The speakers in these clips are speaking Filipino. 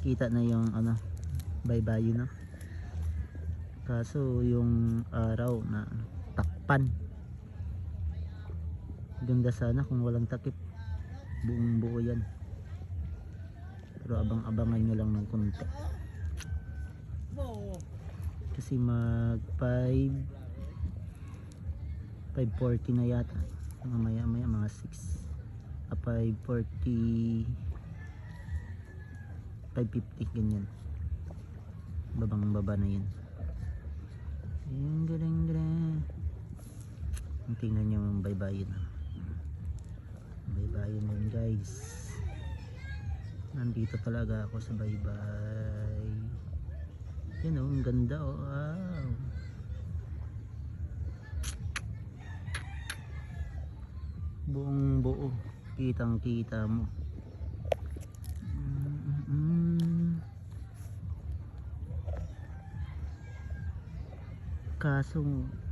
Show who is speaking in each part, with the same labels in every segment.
Speaker 1: kita na yung ano baybayin no kaso yung araw na takpan. Ganda sana kung walang takip. Buong buo yan. Pero abang abangan nyo lang ng konti. Kasi mag 5 5.40 na yata. Mamaya maya mga 6 ah, 5.40 5.50 ganyan. Babang baba na yan yung galing galing tingnan nyo yung baybayin. Baybayin yun guys. Nandito talaga ako sa baybay. Yan oh ang ganda oh wow. Buong buo kitang kita mo kaso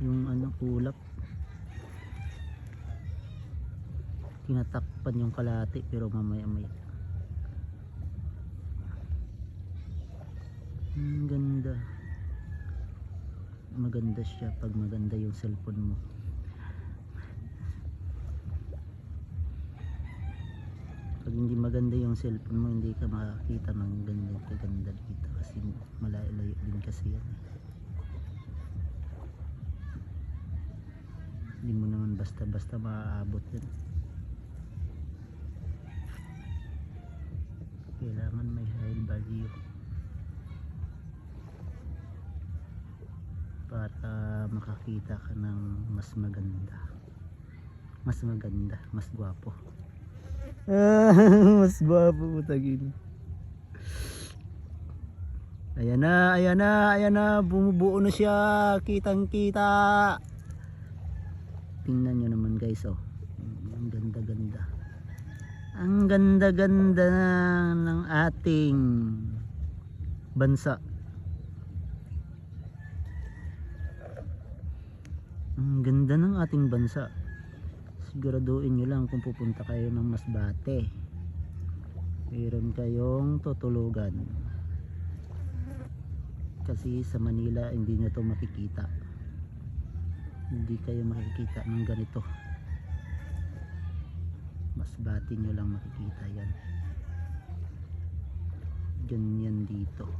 Speaker 1: yung ano ulap. Tinatakpan yung kalati pero mamaya maya ang ganda. Maganda siya pag maganda yung cellphone mo. Pag hindi maganda yung cellphone mo hindi ka makakita ng ganyan kaganda dito kasi malayo-layo din kasi yan. eh. Hindi mo naman basta-basta maaabot yan kailangan may high value. Para makakita ka ng mas maganda. Mas maganda mas gwapo. Mas gwapo tagin ayan na ayan na ayan na. Bumubuo na siya. Kitang kita tingnan nyo naman guys oh. Ang ganda ganda ang ganda ganda ng ating bansa. Ang ganda ng ating bansa. Siguraduhin nyo lang kung pupunta kayo ng Masbate. Meron kayong tutulugan. Kasi sa Manila hindi nyo to makikita hindi kayo makikita ng ganito. Masbate nyo lang makikita yan. Ganyan dito